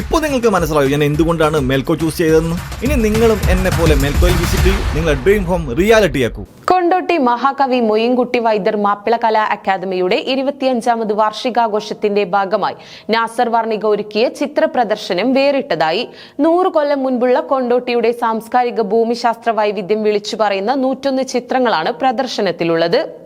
ഇപ്പോൾ നിങ്ങൾക്ക് മനസ്സിലാവും ഞാൻ എന്തുകൊണ്ടാണ് മേൽക്കോ ചൂസ് ചെയ്തതെന്ന്? ഇനി നിങ്ങളും എന്നെ പോലെ മേൽക്കോയിൽ വിസിറ്റ് ചെയ്യൂ. നിങ്ങളുടെ ഡ്രീം ഹോം റിയാലിറ്റി ആക്കൂ. കൊണ്ടോട്ടി മഹാകവി മൊയ്യൻകുട്ടി വൈദ്യർ മാപ്പിള കലാ അക്കാദമിയുടെ ഇരുപത്തിയഞ്ചാമത് വാർഷികാഘോഷത്തിന്റെ ഭാഗമായി നാസർ വർണിക ഒരുക്കിയ ചിത്ര പ്രദർശനം വേറിട്ടതായി. നൂറ് കൊല്ലം മുൻപുള്ള കൊണ്ടോട്ടിയുടെ സാംസ്കാരിക ഭൂമിശാസ്ത്ര വൈവിധ്യം വിളിച്ചു പറയുന്ന നൂറ്റൊന്ന് ചിത്രങ്ങളാണ് പ്രദർശനത്തിലുള്ളത്.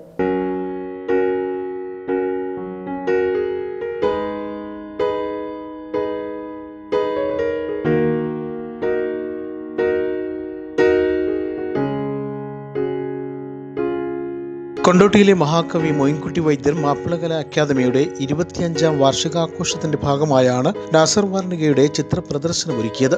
കൊണ്ടോട്ടിയിലെ മഹാകവി മൊയിൻകുട്ടി വൈദ്യർ മാപ്പിളകല അക്കാദമിയുടെ ഇരുപത്തിയഞ്ചാം വാർഷികാഘോഷത്തിന്റെ ഭാഗമായാണ് നാസർ വാർണികയുടെ ചിത്ര പ്രദർശനമൊരുക്കിയത്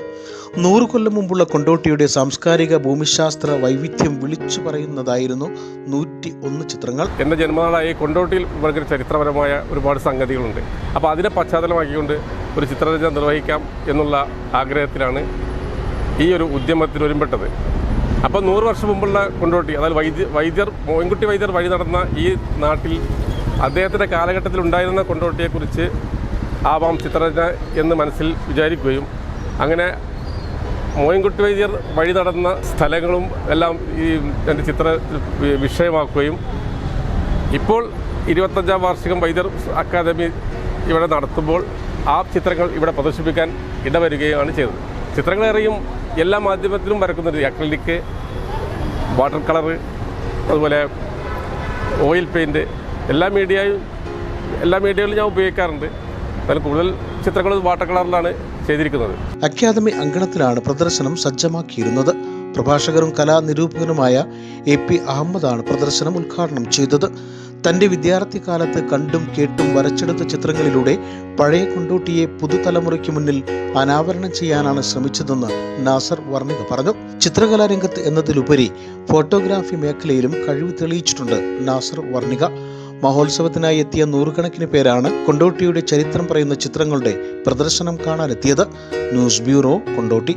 നൂറ് കൊല്ലം മുമ്പുള്ള കൊണ്ടോട്ടിയുടെ സാംസ്കാരിക ഭൂമിശാസ്ത്ര വൈവിധ്യം വിളിച്ചു പറയുന്നതായിരുന്നു നൂറ്റി ഒന്ന് ചിത്രങ്ങൾ. എന്റെ ജന്മനാടായ കൊണ്ടോട്ടിയിൽ വളരെ ചരിത്രപരമായ ഒരുപാട് സംഗതികളുണ്ട്. അപ്പോൾ അതിനെ പശ്ചാത്തലമാക്കിക്കൊണ്ട് ഒരു ചിത്രരചന നിർവഹിക്കാം എന്നുള്ള ആഗ്രഹത്തിലാണ് ഈ ഒരു ഉദ്യമത്തിൽ ഒരുമ്പെട്ടത്. അപ്പോൾ നൂറ് വർഷം മുമ്പുള്ള കൊണ്ടോട്ടി അതായത് വൈദ്യ വൈദ്യർ മോയിൻകുട്ടി വൈദ്യർ വഴി നടന്ന ഈ നാട്ടിൽ അദ്ദേഹത്തിന്റെ കാലഘട്ടത്തിൽ ഉണ്ടായിരുന്ന കൊണ്ടോട്ടിയെക്കുറിച്ച് ആവാം ചിത്രരചന എന്ന് മനസ്സിൽ വിചാരിക്കുകയും അങ്ങനെ മോയിൻകുട്ടി വൈദ്യർ വഴി നടന്ന സ്ഥലങ്ങളും എല്ലാം ഈ എന്റെ ചിത്ര വിഷയമാക്കുകയും ഇപ്പോൾ ഇരുപത്തഞ്ചാം വാർഷികം വൈദ്യർ അക്കാദമി ഇവിടെ നടത്തുമ്പോൾ ആ ചിത്രങ്ങൾ ഇവിടെ പ്രദർശിപ്പിക്കാൻ ഇടവരികയാണ് ചെയ്തത്. ചിത്രങ്ങളേറെയും എല്ലാ മാധ്യമത്തിലും വരക്കുന്നുണ്ട് അക്രലിക്ക് വാട്ടർ കളർ അതുപോലെ ഓയിൽ പെയിന്റ് എല്ലാ മീഡിയയും എല്ലാ മീഡിയകളിലും ഞാൻ ഉപയോഗിക്കാറുണ്ട്. അതിൽ കൂടുതൽ ചിത്രങ്ങൾ വാട്ടർ കളറിലാണ് ചെയ്തിരിക്കുന്നത്. അക്കാദമി അങ്കണത്തിലാണ് പ്രദർശനം സജ്ജമാക്കിയിരുന്നത്. പ്രഭാഷകരും കലാനിരൂപകനുമായ എ പി അഹമ്മദാണ് പ്രദർശനം ഉദ്ഘാടനം ചെയ്തത്. തന്റെ വിദ്യാർത്ഥി കാലത്ത് കണ്ടും കേട്ടും വരച്ചെടുത്ത ചിത്രങ്ങളിലൂടെ പഴയ കൊണ്ടോട്ടിയെ പുതുതലമുറയ്ക്ക് മുന്നിൽ അനാവരണം ചെയ്യാനാണ് ശ്രമിച്ചതെന്ന് നാസർ വർണിക പറഞ്ഞു. ചിത്രകലാരംഗത്ത് എന്നതിലുപരി ഫോട്ടോഗ്രാഫി മേഖലയിലും കഴിവ് തെളിയിച്ചിട്ടുണ്ട് നാസർ വർണിക. മഹോത്സവത്തിനായി എത്തിയ നൂറുകണക്കിന് പേരാണ് കൊണ്ടോട്ടിയുടെ ചരിത്രം പറയുന്ന ചിത്രങ്ങളുടെ പ്രദർശനം കാണാനെത്തിയത്. News bureau Kondotty.